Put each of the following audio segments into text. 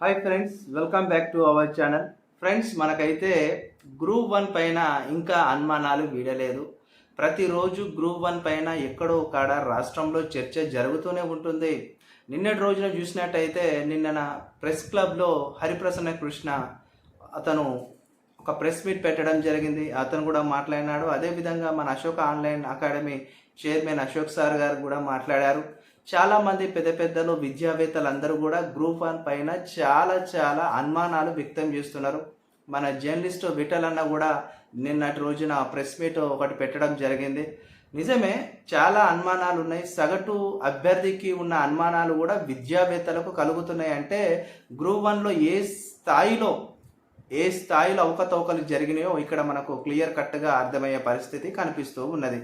Hi friends welcome back to our channel friends మనకైతే group one పైన ఇంకా అనుమానాలు వీడలేదు. ప్రతిరోజు గ్రూప్ వన్ పైన ఎక్కడో కాడ రాష్ట్రంలో చర్చ జరుగుతూనే ఉంటుంది. నిన్నటి రోజున చూసినట్టయితే నిన్న ప్రెస్ క్లబ్లో హరిప్రసన్న కృష్ణ అతను ఒక ప్రెస్ మీట్ పెట్టడం జరిగింది. అతను కూడా మాట్లాడినాడు. అదేవిధంగా మన Ashok online academy chairman Ashok sir గారు కూడా మాట్లాడారు. చాలా మంది పెద్ద పెద్దలు విద్యావేత్తలు అందరూ కూడా గ్రూప్ వన్ పైన చాలా చాలా అనుమానాలు వ్యక్తం చేస్తున్నారు. మన జర్నలిస్ట్ విఠల్ అన్న కూడా నిన్నటి రోజున ప్రెస్ మీట్ ఒకటి పెట్టడం జరిగింది. నిజమే చాలా అనుమానాలు ఉన్నాయి. సగటు అభ్యర్థికి ఉన్న అనుమానాలు కూడా విద్యావేత్తలకు కలుగుతున్నాయి. అంటే గ్రూప్ వన్లో ఏ స్థాయిలో ఏ స్థాయిలో అవకతవకలు జరిగినాయో ఇక్కడ మనకు క్లియర్ కట్గా అర్థమయ్యే పరిస్థితి కనిపిస్తూ ఉన్నది.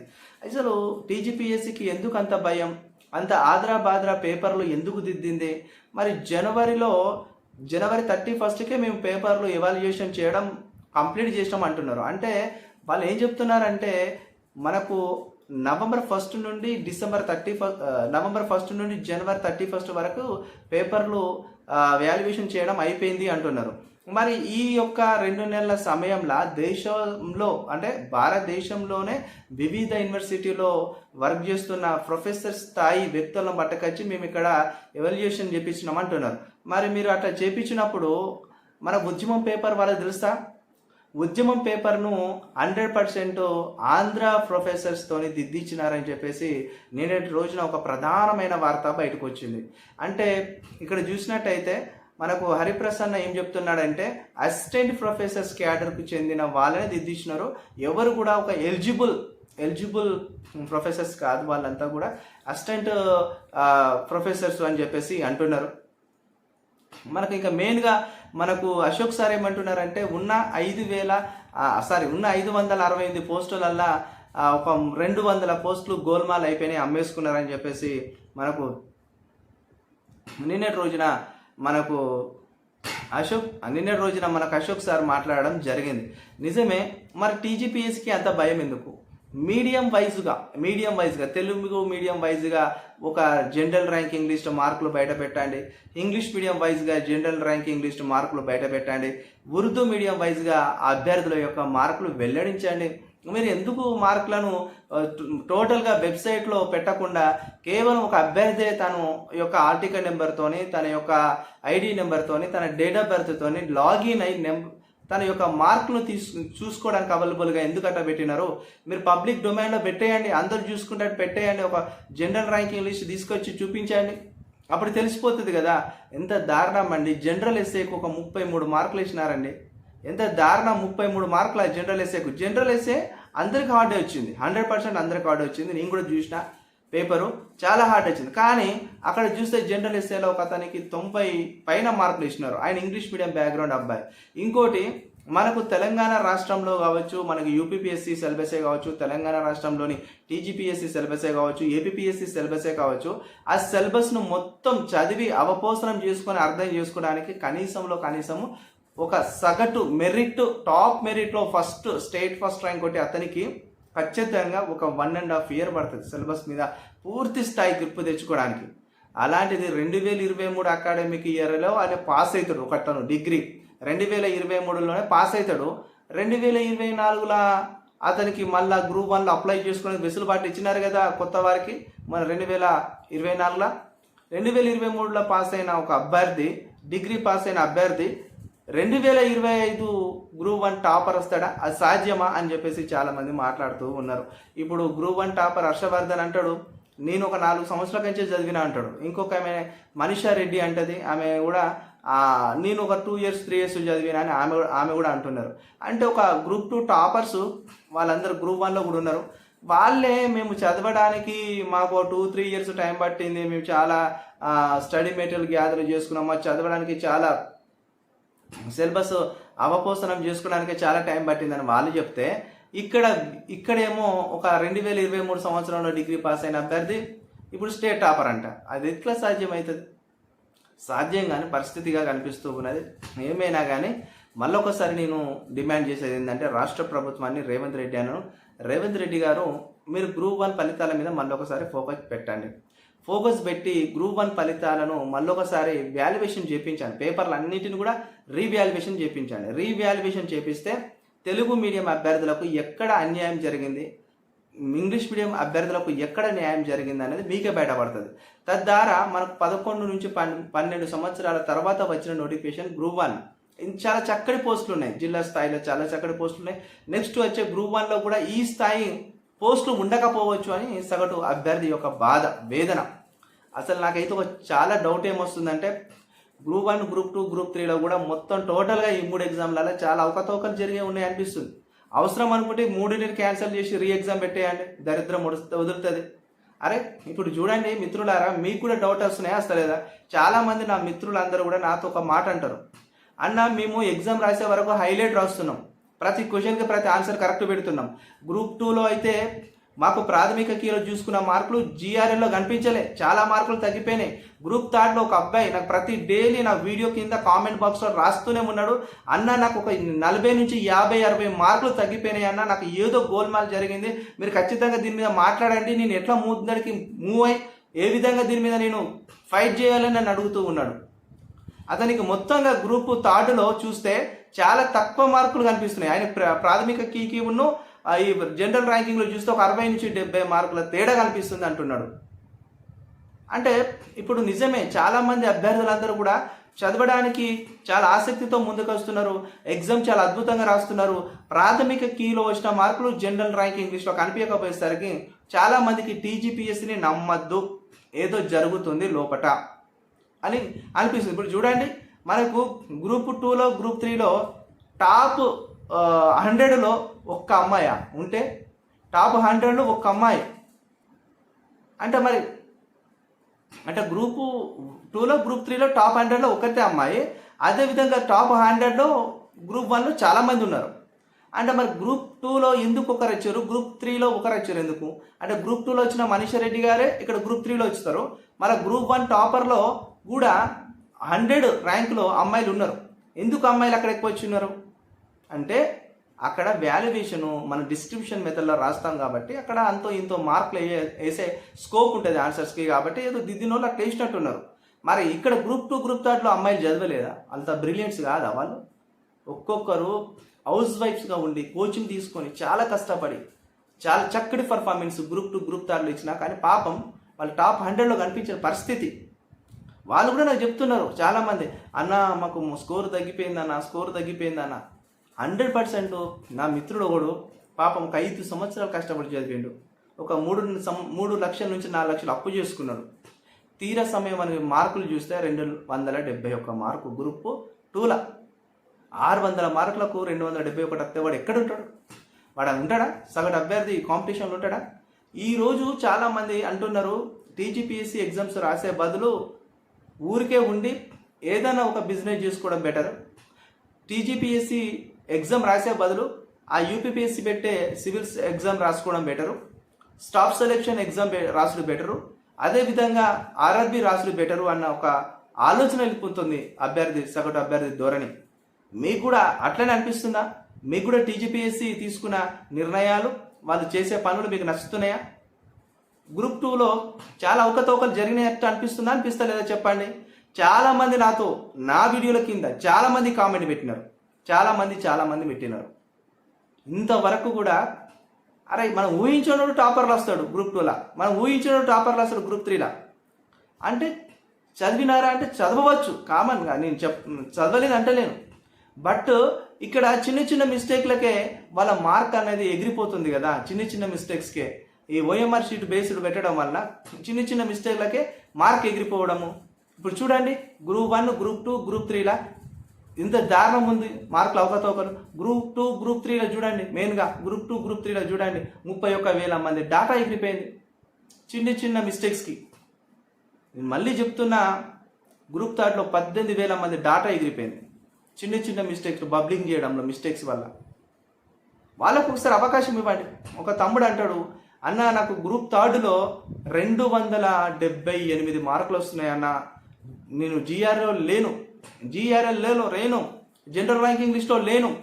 అసలు టీజీపీఎస్సికి ఎందుకు అంత భయం? అంత ఆద్రా బాద్రా పేపర్లు ఎందుకు దిద్దింది? మరి జనవరిలో జనవరి థర్టీ ఫస్ట్కే మేము పేపర్లు ఎవాల్యుయేషన్ చేయడం కంప్లీట్ చేసినాం అంటున్నారు. అంటే వాళ్ళు ఏం చెప్తున్నారంటే మనకు నవంబర్ ఫస్ట్ నుండి December thirty first November first నుండి జనవరి థర్టీ ఫస్ట్ వరకు పేపర్లు వాల్యుయేషన్ చేయడం అయిపోయింది అంటున్నారు. మరి ఈ యొక్క రెండు నెలల సమయంలో దేశంలో అంటే భారతదేశంలోనే వివిధ యూనివర్సిటీలో వర్క్ చేస్తున్న ప్రొఫెసర్ స్థాయి వ్యక్తులను పట్టకొచ్చి మేము ఇక్కడ ఎవల్యూషన్ చేపించినాం అంటున్నారు. మరి మీరు అట్లా చేపించినప్పుడు మన ఉద్యమం పేపర్ వాళ్ళకి తెలుస్తా ఉద్యమం పేపర్ను హండ్రెడ్ పర్సెంట్ ఆంధ్ర ప్రొఫెసర్స్తోని దిద్దించినారని చెప్పేసి నేనేటి రోజున ఒక ప్రధానమైన వార్త బయటకు వచ్చింది. అంటే ఇక్కడ చూసినట్టయితే మనకు హరిప్రసన్న ఏం చెప్తున్నాడంటే అసిస్టెంట్ ప్రొఫెసర్స్ క్యాడర్కు చెందిన వాళ్ళని దిద్దించినారు ఎవరు కూడా ఒక ఎలిజిబుల్ ఎలిజిబుల్ ప్రొఫెసర్స్ కాదు వాళ్ళంతా కూడా. అసిస్టెంట్ ప్రొఫెసర్స్ అని చెప్పేసి అంటున్నారు. మనకు ఇంకా మెయిన్గా మనకు అశోక్ సార్ ఏమంటున్నారంటే ఉన్న ఐదు వేల సారీ ఉన్న ఐదు వందల అరవై ఎనిమిది పోస్టులల్లా ఒక రెండు వందల పోస్టులు గోల్మాల్ అయిపోయినాయి అమ్మేసుకున్నారని చెప్పేసి మనకు నిన్నటి రోజున మనకు అశోక్ నిన్నటి రోజున మనకు అశోక్ సార్ మాట్లాడడం జరిగింది. నిజమే మరి టీజీపీఎస్కి అంత భయం ఎందుకు? మీడియం వైజ్గా మీడియం వైజ్గా తెలుగు మీడియం వైజ్గా ఒక జనరల్ ర్యాంకింగ్ లిస్ట్ మార్కులు బయట పెట్టండి. ఇంగ్లీష్ మీడియం వైజ్గా జనరల్ ర్యాంకింగ్ లిస్ట్ మార్కులు బయట పెట్టండి. ఉర్దూ మీడియం వైజ్గా అభ్యర్థుల యొక్క మార్కులు వెల్లడించండి. మీరు ఎందుకు మార్కులను టోటల్గా వెబ్సైట్లో పెట్టకుండా కేవలం ఒక అభ్యర్థి తను యొక్క ఆర్టికల్ నెంబర్తోని తన యొక్క ఐడి నెంబర్తోని తన డేట్ ఆఫ్ బర్త్తోని లాగిన్ అయి నెంబర్ తన యొక్క మార్కులు తీసు చూసుకోవడానికి అవైలబుల్గా ఎందుకు అట్లా పెట్టినారు? మీరు పబ్లిక్ డొమైన్లో పెట్టేయండి అందరు చూసుకుంటే పెట్టేయండి ఒక జనరల్ ర్యాంకింగ్ లిస్ట్ తీసుకొచ్చి చూపించండి అప్పుడు తెలిసిపోతుంది కదా ఎంత దారుణం అండి. జనరల్ ఎస్ఏకి ఒక ముప్పై మూడు మార్కులు ఇచ్చినారండి ఎంత దారుణం ముప్పై మూడు మార్కులు జనరల్ ఎస్ఏకు జనరల్ ఎస్ఏ అందరికి హార్డ్ వచ్చింది. హండ్రెడ్ పర్సెంట్ అందరికి హార్డ్ వచ్చింది. నేను కూడా చూసిన పేపరు చాలా హార్డ్ వచ్చింది. కానీ అక్కడ చూస్తే జనరల్ ఎస్ఏలో ఒక అతనికి తొంభై పైన మార్కులు ఇచ్చినారు. ఆయన ఇంగ్లీష్ మీడియం బ్యాక్గ్రౌండ్ అబ్బాయి. ఇంకోటి మనకు తెలంగాణ రాష్ట్రంలో కావచ్చు మనకి యూపీపీఎస్సీ సిలబసే కావచ్చు తెలంగాణ రాష్ట్రంలోని టీజీపీఎస్సీ సిలబసే కావచ్చు ఏపీపీఎస్సీ సిలబసే కావచ్చు ఆ సిలబస్ను మొత్తం చదివి అవపోసనం చేసుకొని అర్థం చేసుకోవడానికి కనీసంలో కనీసము ఒక సగటు మెరిట్ టాప్ మెరిట్లో ఫస్ట్ స్టేట్ ఫస్ట్ ర్యాంక్ కొట్టి అతనికి ఖచ్చితంగా ఒక వన్ అండ్ హాఫ్ ఇయర్ పడుతుంది సిలబస్ మీద పూర్తి స్థాయి గ్రిప్ తెచ్చుకోవడానికి. అలాంటిది రెండు వేల ఇరవై మూడు అకాడమిక్ ఇయర్లో ఆయన పాస్ అవుతాడు ఒకటను డిగ్రీ. రెండు వేల ఇరవై మూడులోనే పాస్ అవుతాడు రెండు వేల ఇరవై నాలుగులో అతనికి మళ్ళీ గ్రూప్ వన్లో అప్లై చేసుకునే వెసులుబాటు ఇచ్చినారు కదా కొత్త వారికి. మన రెండు వేల ఇరవై నాలుగులో రెండు వేల ఇరవై మూడులో పాస్ అయిన ఒక అభ్యర్థి డిగ్రీ పాస్ అయిన అభ్యర్థి రెండు వేల ఇరవై ఐదు గ్రూప్ వన్ టాపర్ వస్తాడా? అది సాధ్యమా? అని చెప్పేసి చాలామంది మాట్లాడుతూ ఉన్నారు. ఇప్పుడు గ్రూప్ వన్ టాపర్ హర్షవర్ధన్ అంటాడు నేను ఒక నాలుగు సంవత్సరాల నుంచే చదివిన అంటాడు. ఇంకొక ఆమె మనీషా రెడ్డి అంటది ఆమె కూడా నేను ఒక టూ ఇయర్స్ త్రీ ఇయర్స్ చదివిన అని ఆమె ఆమె కూడా అంటున్నారు. అంటే ఒక గ్రూప్ టూ టాపర్స్ వాళ్ళందరూ గ్రూప్ వన్లో కూడా ఉన్నారు. వాళ్ళే మేము చదవడానికి మాకు టూ త్రీ ఇయర్స్ టైం పట్టింది. మేము చాలా స్టడీ మెటీరియల్ గ్యాదర్ చేసుకున్నాం మాకు చదవడానికి చాలా సిలబస్ అవపోసనం చేసుకోవడానికి చాలా టైం పట్టిందని వాళ్ళు చెప్తే ఇక్కడ ఇక్కడేమో ఒక రెండు వేల ఇరవై మూడు సంవత్సరంలో డిగ్రీ పాస్ అయిన అభ్యర్థి ఇప్పుడు స్టేట్ టాపర్ అంట. అది ఎట్లా సాధ్యమవుతుంది సాధ్యం కానీ పరిస్థితిగా కనిపిస్తూ ఉన్నది. ఏమైనా కానీ మళ్ళొకసారి నేను డిమాండ్ చేసేది ఏంటంటే రాష్ట్ర ప్రభుత్వాన్ని రేవంత్ రెడ్డి అను రేవంత్ రెడ్డి గారు మీరు గ్రూప్ వన్ ఫలితాల మీద మళ్ళొకసారి ఫోకస్ పెట్టండి. ఫోకస్ పెట్టి గ్రూప్ వన్ ఫలితాలను మళ్ళొకసారి వాల్యుయేషన్ చేయించాను పేపర్లు అన్నింటిని కూడా రీవాల్యుయేషన్ చేయించాను రీవాల్యుయేషన్ చేపిస్తే తెలుగు మీడియం అభ్యర్థులకు ఎక్కడ అన్యాయం జరిగింది? ఇంగ్లీష్ మీడియం అభ్యర్థులకు ఎక్కడ న్యాయం జరిగింది అనేది మీకే బయటపడుతుంది. తద్వారా మనకు పదకొండు నుంచి పన్నెండు సంవత్సరాల తర్వాత వచ్చిన నోటిఫికేషన్ గ్రూప్ వన్. చాలా చక్కటి పోస్టులు ఉన్నాయి జిల్లా స్థాయిలో చాలా చక్కటి పోస్టులు ఉన్నాయి నెక్స్ట్ వచ్చే గ్రూప్ వన్లో కూడా ఈ స్థాయి పోస్టులు ఉండకపోవచ్చు అని సగటు అభ్యర్థి యొక్క బాధ వేదన. అసలు నాకైతే ఒక చాలా డౌట్ ఏమొస్తుందంటే group one group two group త్రీలో కూడా మొత్తం టోటల్గా ఈ మూడు ఎగ్జామ్లలో చాలా అవకతవకలు జరిగే ఉన్నాయి అనిపిస్తుంది. అవసరం అనుకుంటే ఈ మూడింటిని క్యాన్సిల్ చేసి రీ ఎగ్జామ్ పెట్టేయండి. దరిద్రం వదులుతుంది వదులుతుంది అరే ఇప్పుడు చూడండి మిత్రులారా మీకు కూడా డౌట్ వస్తున్నాయా అస్తలేదా చాలామంది నా మిత్రులందరూ కూడా నాతో ఒక మాట అంటారు. అన్న మేము ఎగ్జామ్ రాసే వరకు హైలైట్ రాస్తున్నాం. ప్రతి క్వశ్చన్కి ప్రతి ఆన్సర్ కరెక్ట్ పెడుతున్నాం. గ్రూప్ టూలో అయితే మాకు ప్రాథమిక కీలో చూసుకున్న మార్కులు జీఆర్ఎల్లో కనిపించలే. చాలా మార్కులు తగ్గిపోయినాయి. గ్రూప్ థర్డ్లో ఒక అబ్బాయి నాకు ప్రతి డైలీ నా వీడియో కింద కామెంట్ బాక్స్లో రాస్తూనే ఉన్నాడు. అన్న నాకు ఒక నలభై నుంచి యాభై అరవై మార్కులు తగ్గిపోయినాయి అన్న. నాకు ఏదో గోల్మాల్ జరిగింది. మీరు ఖచ్చితంగా దీని మీద మాట్లాడండి. నేను ఎట్లా ముందరికి మూవ్ అయ్యి ఏ విధంగా దీని మీద నేను ఫైట్ చేయాలని నన్ను అడుగుతూ ఉన్నాడు. అతనికి మొత్తంగా గ్రూప్ థర్డ్లో చూస్తే చాలా తక్కువ మార్కులు కనిపిస్తున్నాయి. ఆయన ప్ర- ప్రాథమిక కీకి ఉన్న ఈ జనరల్ ర్యాంకింగ్లో చూస్తే ఒక అరవై నుంచి డెబ్బై మార్కుల తేడా కనిపిస్తుంది అంటున్నాడు. అంటే ఇప్పుడు నిజమే చాలామంది అభ్యర్థులందరూ కూడా చదవడానికి చాలా ఆసక్తితో ముందుకు వస్తున్నారు ఎగ్జామ్ చాలా అద్భుతంగా రాస్తున్నారు. ప్రాథమిక కీలో వచ్చిన మార్కులు జనరల్ ర్యాంకింగ్ లిస్ట్లో కనిపించకపోయేసరికి చాలామందికి టీజీపీఎస్ని టీజీపీఎస్సీని నమ్మద్దు. ఏదో జరుగుతుంది లోపట. అని అనిపిస్తుంది. ఇప్పుడు చూడండి మనకు గ్రూప్ టూలో గ్రూప్ త్రీలో టాప్ హండ్రెడ్లో ఒక్క అమ్మాయి ఉంటే టాప్ హండ్రెడ్లో ఒక్క అమ్మాయి. అంటే మరి అంటే గ్రూపు టూలో గ్రూప్ త్రీలో టాప్ హండ్రెడ్లో ఒకటే అమ్మాయి. అదేవిధంగా టాప్ హండ్రెడ్లో గ్రూప్ వన్లో చాలామంది ఉన్నారు. అంటే మరి గ్రూప్ టూలో ఎందుకు ఒకరు వచ్చారు? గ్రూప్ త్రీలో ఒకరు వచ్చారు ఎందుకు? అంటే గ్రూప్ టూలో వచ్చిన మనీష్ రెడ్డి గారే ఇక్కడ గ్రూప్ త్రీలో వచ్చారు. మన గ్రూప్ వన్ టాపర్లో కూడా హండ్రెడ్ ర్యాంకులో అమ్మాయిలు ఉన్నారు. ఎందుకు అమ్మాయిలు అక్కడ ఎక్కువ వచ్చి ఉన్నారు? అంటే అక్కడ వాల్యుయేషను మన డిస్క్రిప్షన్ మెథడ్లో రాస్తాం కాబట్టి అక్కడ అంతో ఇంతో మార్కులు వేసే స్కోప్ ఉంటుంది ఆన్సర్స్కి కాబట్టి ఏదో దిద్దినోళ్ళు అట్లా వేసినట్టున్నారు. మరి ఇక్కడ గ్రూప్ టూ గ్రూప్ థర్డ్లో అమ్మాయిలు చదవలేదా? అంత బ్రిలియంట్స్ కాదా వాళ్ళు? ఒక్కొక్కరు హౌస్ వైఫ్స్గా ఉండి కోచింగ్ తీసుకొని చాలా కష్టపడి చాలా చక్కటి పర్ఫార్మెన్స్ గ్రూప్ టూ గ్రూప్ థర్డ్లో ఇచ్చినా కానీ పాపం వాళ్ళు టాప్ హండ్రెడ్లో కనిపించిన పరిస్థితి. వాళ్ళు కూడా నాకు చెప్తున్నారు చాలామంది అన్న మాకు స్కోర్ తగ్గిపోయిందన్న స్కోర్ తగ్గిపోయిందన్న. హండ్రెడ్ పర్సెంట్ నా మిత్రుడు ఒకడు పాపం ఒక ఐదు సంవత్సరాలు కష్టపడి చదివిండు. ఒక మూడు సం- మూడు లక్షల నుంచి నాలుగు లక్షలు అప్పు చేసుకున్నాడు. తీర సమయం మనకి మార్కులు చూస్తే రెండు వందల డెబ్బై ఒక్క మార్కు గ్రూప్ టూల. ఆరు వందల మార్కులకు రెండు వందల డెబ్బై ఒకటి వస్తే వాడు ఎక్కడ ఉంటాడు? వాడు ఉంటాడా? సగటు అభ్యర్థి కాంపిటీషన్లో ఉంటాడా? ఈరోజు చాలామంది అంటున్నారు టీజీపీఎస్సీ ఎగ్జామ్స్ రాసే బదులు ఊరికే ఉండి ఏదైనా ఒక బిజినెస్ చేసుకోవడం బెటర్ టీజీపీఎస్సీ ఎగ్జామ్ రాసే బదులు ఆ యూపీపీఎస్సీ పెట్టే సివిల్స్ ఎగ్జామ్ రాసుకోవడం బెటరు స్టాఫ్ సెలెక్షన్ ఎగ్జామ్ రాసుడు బెటరు అదేవిధంగా ఆర్ఆర్బి రాసుడు బెటరు అన్న ఒక ఆలోచన వెళ్ళిపోతుంది అభ్యర్థి సగటు అభ్యర్థి ధోరణి. మీకు కూడా అట్లనే అనిపిస్తుందా? మీకు కూడా టీజీపీఎస్సీ తీసుకున్న నిర్ణయాలు వాళ్ళు చేసే పనులు మీకు నచ్చుతున్నాయా? గ్రూప్ టూలో చాలా అవకతవకలు జరిగినట్టు అనిపిస్తుందా? అనిపిస్తలేదా చెప్పండి? చాలామంది నాతో నా వీడియోల కింద చాలామంది కామెంట్ పెట్టినారు. చాలామంది చాలామంది పెట్టినారు. ఇంతవరకు కూడా అరే మనం ఊహించినోడు టాపర్లు వస్తాడు గ్రూప్ టూలా మనం ఊహించినోడు టాపర్లు వస్తాడు గ్రూప్ త్రీలా అంటే చదివినారా అంటే చదవవచ్చు. కామన్గా నేను చెప్ చదవలేదు అంటలేను. బట్ ఇక్కడ చిన్న చిన్న మిస్టేక్లకే వాళ్ళ మార్క్ అనేది ఎగిరిపోతుంది కదా చిన్న చిన్న మిస్టేక్స్కే ఈ ఓఎంఆర్ షీట్ బేస్డ్ పెట్టడం వల్ల చిన్న చిన్న మిస్టేక్లకే మార్క్ ఎగిరిపోవడము. ఇప్పుడు చూడండి group one group two group త్రీలా ఇంత దారుణం ఉంది మార్కులు అవకతవకలు. గ్రూప్ టూ గ్రూప్ త్రీలో చూడండి మెయిన్గా గ్రూప్ టూ గ్రూప్ త్రీలో చూడండి ముప్పై ఒక్క వేల మంది డాటా ఎగిరిపోయింది. చిన్న చిన్న మిస్టేక్స్కి నేను మళ్ళీ చెప్తున్నా గ్రూప్ థర్డ్లో పద్దెనిమిది వేల మంది డాటా ఎగిరిపోయింది. చిన్న చిన్న మిస్టేక్స్ బబ్లింగ్ చేయడంలో మిస్టేక్స్ వల్ల. వాళ్ళకు ఒకసారి అవకాశం ఇవ్వండి. ఒక తమ్ముడు అంటాడు అన్న నాకు గ్రూప్ థర్డ్లో రెండు వందల డెబ్బై ఎనిమిది మార్కులు వస్తున్నాయి అన్న. నేను జీఆర్ఎల్ లేను. జీఆర్ఎల్ లేను రేను. జనరల్ ర్యాంకింగ్ లిస్ట్లో లేను.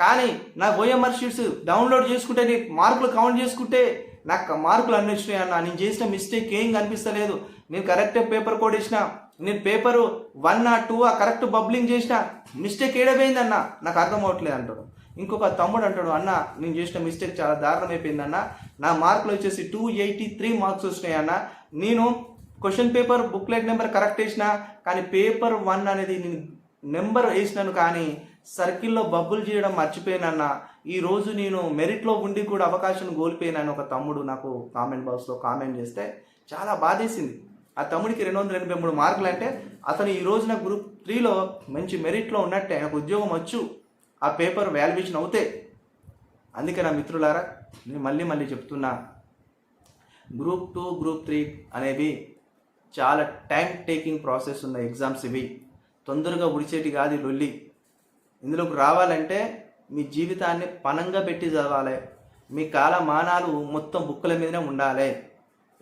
కానీ నా ఓఎంఆర్ షీట్స్ డౌన్లోడ్ చేసుకుంటే నీ మార్కులు కౌంట్ చేసుకుంటే నాకు మార్కులు అన్ని వచ్చినాయి అన్న. నేను చేసిన మిస్టేక్ ఏం కనిపిస్తలేదు. నేను కరెక్ట్ పేపర్ కోడ్ ఇచ్చిన నేను పేపరు వన్ ఆ టూ ఆ కరెక్ట్ బబ్లింగ్ చేసిన. మిస్టేక్ ఏడబోయిందన్న నాకు అర్థం అవ్వట్లేదు అంటాడు. ఇంకొక తమ్ముడు అంటాడు అన్న నేను చేసిన మిస్టేక్ చాలా దారుణం అయిపోయిందన్న నా మార్కులు వచ్చేసి టూ ఎయిటీ త్రీ మార్క్స్ వచ్చినాయి అన్న నేను question paper booklet number correct వేసిన కానీ పేపర్ వన్ అనేది నేను నెంబర్ వేసినాను కానీ సర్కిల్లో బబ్బులు చేయడం మర్చిపోయానన్న. ఈరోజు నేను మెరిట్లో ఉండి కూడా అవకాశం కోల్పోయినాను ఒక తమ్ముడు నాకు కామెంట్ బాక్స్లో కామెంట్ చేస్తే చాలా బాధేసింది. ఆ తమ్ముడికి రెండు వందల ఎనభై మూడు మార్కులు అంటే అతను ఈ రోజున గ్రూప్ త్రీలో మంచి మెరిట్లో ఉన్నట్టే నాకు ఉద్యోగం వచ్చు. ఆ పేపర్ వాల్యుయేషన్ అవుతే అందుకే నా మిత్రులారా నేను మళ్ళీ మళ్ళీ చెప్తున్నా గ్రూప్ టూ గ్రూప్ త్రీ అనేవి చాలా టైం టేకింగ్ ప్రాసెస్ ఉన్న ఎగ్జామ్స్ ఇవి. తొందరగా ఉడిచేటి కాదు లొల్లి. ఇందులోకి రావాలంటే మీ జీవితాన్ని పనంగా పెట్టి చదవాలి. మీ కాలమానాలు మొత్తం బుక్కుల మీదనే ఉండాలి.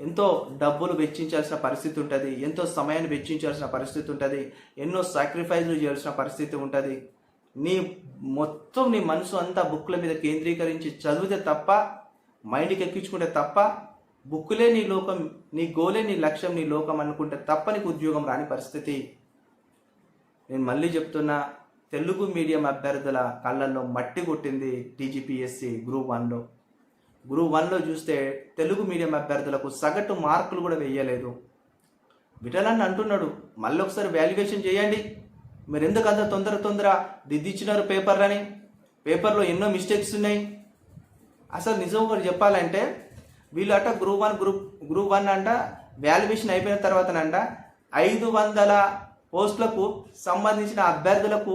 ఎంతో డబ్బులు వెచ్చించాల్సిన పరిస్థితి ఉంటుంది. ఎంతో సమయాన్ని వెచ్చించాల్సిన పరిస్థితి ఉంటుంది. ఎన్నో సాక్రిఫైజులు చేయాల్సిన పరిస్థితి ఉంటుంది. నీ మొత్తం నీ మనసు అంతా బుక్ల మీద కేంద్రీకరించి చదివితే తప్ప మైండ్కి ఎక్కించుకుంటే తప్ప బుక్కులే నీ లోకం నీ గోలే నీ లక్ష్యం నీ లోకం అనుకుంటే తప్ప నీకు ఉద్యోగం రాని పరిస్థితి. నేను మళ్ళీ చెప్తున్నా తెలుగు మీడియం అభ్యర్థుల కళ్ళల్లో మట్టి కొట్టింది టీజీపీఎస్సి గ్రూప్ వన్లో గ్రూప్ వన్లో చూస్తే తెలుగు మీడియం అభ్యర్థులకు సగటు మార్కులు కూడా వేయలేదు. విటలన్ అంటున్నాడు మళ్ళీ ఒకసారి వాల్యుయేషన్ చేయండి. మీరు ఎందుకు అంత తొందర తొందర దిద్దిచ్చినారు పేపర్లని? పేపర్లో ఎన్నో మిస్టేక్స్ ఉన్నాయి. అసలు నిజం ఒకటి చెప్పాలంటే వీళ్ళు అట group one group group one అంట వాల్యుయేషన్ అయిపోయిన తర్వాతనంట ఐదు వందల పోస్టులకు సంబంధించిన అభ్యర్థులకు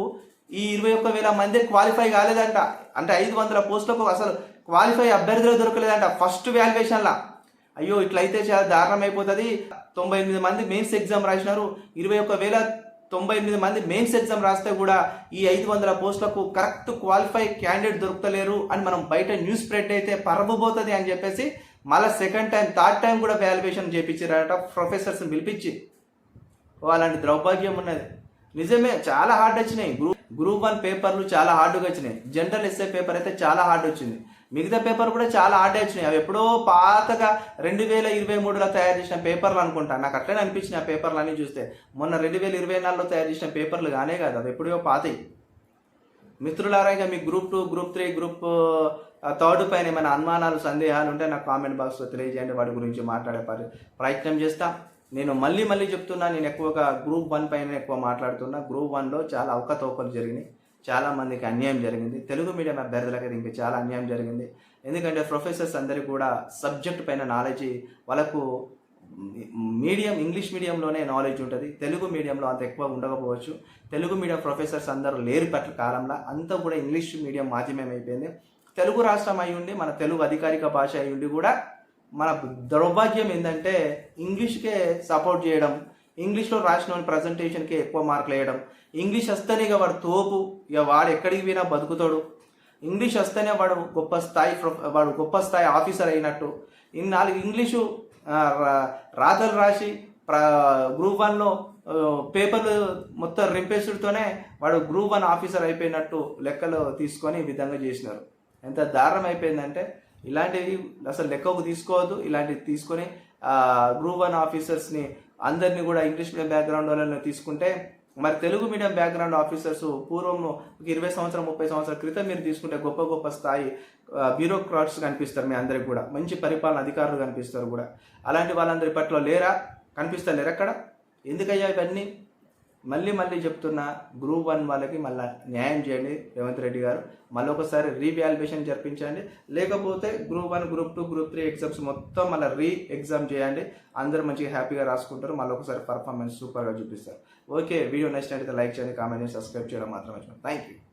ఈ ఇరవై ఒక్క వేల మంది క్వాలిఫై కాలేదంట. అంటే ఐదు వందల పోస్టులకు అసలు క్వాలిఫై అభ్యర్థులు దొరకలేదంట ఫస్ట్ వాల్యుయేషన్లా అయ్యో ఇట్లయితే చాలా దారుణం అయిపోతుంది తొంభై ఎనిమిది మంది మెయిన్స్ ఎగ్జామ్ రాసినారు. ఇరవై ఒక్క వేల తొంభై ఎనిమిది మంది మెయిన్స్ ఎగ్జామ్ రాస్తే కూడా ఈ ఐదు వందల పోస్టులకు కరెక్ట్ క్వాలిఫై క్యాండిడేట్ దొరుకుతలేరు అని మనం బయట న్యూస్ స్ప్రెడ్ అయితే పరబోతుంది అని చెప్పేసి మళ్ళీ సెకండ్ టైం థర్డ్ టైం కూడా వాల్యుయేషన్ చేయించారట ప్రొఫెసర్స్ని పిలిపించి. అలాంటి దౌర్భాగ్యం ఉన్నది. నిజమే చాలా హార్డ్ వచ్చినాయి. గ్రూప్ గ్రూప్ వన్ పేపర్లు చాలా హార్డ్గా వచ్చినాయి. జనరల్ ఎస్ఏ పేపర్ అయితే చాలా హార్డ్ వచ్చింది. మిగతా పేపర్ కూడా చాలా హార్డ్ వచ్చినాయి. అవి ఎప్పుడో పాతగా రెండు వేల ఇరవై మూడులో తయారు చేసిన పేపర్లు అనుకుంటా. నాకు అట్లనే అనిపించిన ఆ పేపర్లు అన్ని చూస్తే. మొన్న రెండు వేల ఇరవై నాలుగులో తయారు చేసిన పేపర్లు కానే కాదు అవి ఎప్పుడో పాతయి. మిత్రులారా ఇంకా మీ group two group three group third పైన ఏమైనా అనుమానాలు సందేహాలు ఉంటే నాకు కామెంట్ బాక్స్లో తెలియజేయండి. వాటి గురించి మాట్లాడే పరి- ప్రయత్నం చేస్తా. నేను మళ్ళీ మళ్ళీ చెప్తున్నా నేను ఎక్కువగా గ్రూప్ వన్ పైన ఎక్కువ మాట్లాడుతున్నా. గ్రూప్ వన్లో చాలా అవకతవకలు జరిగినాయి. చాలామందికి అన్యాయం జరిగింది. తెలుగు మీడియం అభ్యర్థులకి ఇంకా చాలా అన్యాయం జరిగింది. ఎందుకంటే ప్రొఫెసర్స్ అందరికీ కూడా సబ్జెక్ట్ పైన నాలెడ్జ్ వాళ్ళకు మీడియం ఇంగ్లీష్ మీడియంలోనే నాలెడ్జ్ ఉంటుంది. తెలుగు మీడియంలో అంత ఎక్కువ ఉండకపోవచ్చు. తెలుగు మీడియం ప్రొఫెసర్స్ అందరూ లేరు పట్ల కాలంలో. అంతా కూడా ఇంగ్లీష్ మీడియం మాధ్యమం అయిపోయింది. తెలుగు రాష్ట్రం అయి ఉండి మన తెలుగు అధికారిక భాష అయి ఉండి కూడా మన దౌర్భాగ్యం ఏంటంటే ఇంగ్లీష్కే సపోర్ట్ చేయడం ఇంగ్లీష్లో రాసిన ప్రజెంటేషన్కి ఎక్కువ మార్కులు వేయడం. ఇంగ్లీష్ వస్తేనే ఇక వాడు తోపు. ఇక వాడు ఎక్కడికి పోయినా బతుకుతాడు. ఇంగ్లీష్ వస్తేనే వాడు గొప్ప స్థాయి వాడు గొప్ప స్థాయి ఆఫీసర్ అయినట్టు. ఈ నాలుగు ఇంగ్లీషు రా- రాతలు రాసి ప్ర గ్రూప్ వన్లో పేపర్లు మొత్తం రింపేసుడుతోనే వాడు గ్రూప్ వన్ ఆఫీసర్ అయిపోయినట్టు లెక్కలు తీసుకొని ఈ విధంగా చేసినారు. ఎంత దారుణం అయిపోయిందంటే ఇలాంటివి అసలు లెక్కకు తీసుకోవద్దు. ఇలాంటివి తీసుకొని గ్రూప్ వన్ ఆఫీసర్స్ని అందరినీ కూడా ఇంగ్లీష్ మీడియం బ్యాక్గ్రౌండ్ వాళ్ళని తీసుకుంటే మరి తెలుగు మీడియం బ్యాక్గ్రౌండ్ ఆఫీసర్స్ పూర్వం ఇరవై సంవత్సరం ముప్పై సంవత్సరాల క్రితం మీరు తీసుకుంటే గొప్ప గొప్ప స్థాయి బ్యూరోక్రాట్స్ కనిపిస్తారు మీ అందరికి కూడా. మంచి పరిపాలన అధికారులు కనిపిస్తారు కూడా. అలాంటి వాళ్ళందరి పట్ల లేరా? కనిపిస్తారు లేరు అక్కడ? ఎందుకయ్యా ఇవన్నీ? మళ్ళీ మళ్ళీ చెప్తున్న గ్రూప్ వన్ వాళ్ళకి మళ్ళీ న్యాయం చేయండి రేవంత్ రెడ్డి గారు. మళ్ళీ ఒకసారి రీవాల్యుయేషన్ జరిపించండి. లేకపోతే group one group two group three exams మొత్తం మళ్ళీ రీ ఎగ్జామ్ చేయండి. అందరూ మంచిగా హ్యాపీగా రాసుకుంటారు. మళ్ళీ ఒకసారి పర్ఫార్మెన్స్ సూపర్గా చూపిస్తారు. ఓకే వీడియో నచ్చినట్లయితే లైక్ చేయండి కామెంట్ చేయండి సబ్స్క్రైబ్ చేయడం మాత్రమే థ్యాంక్ యూ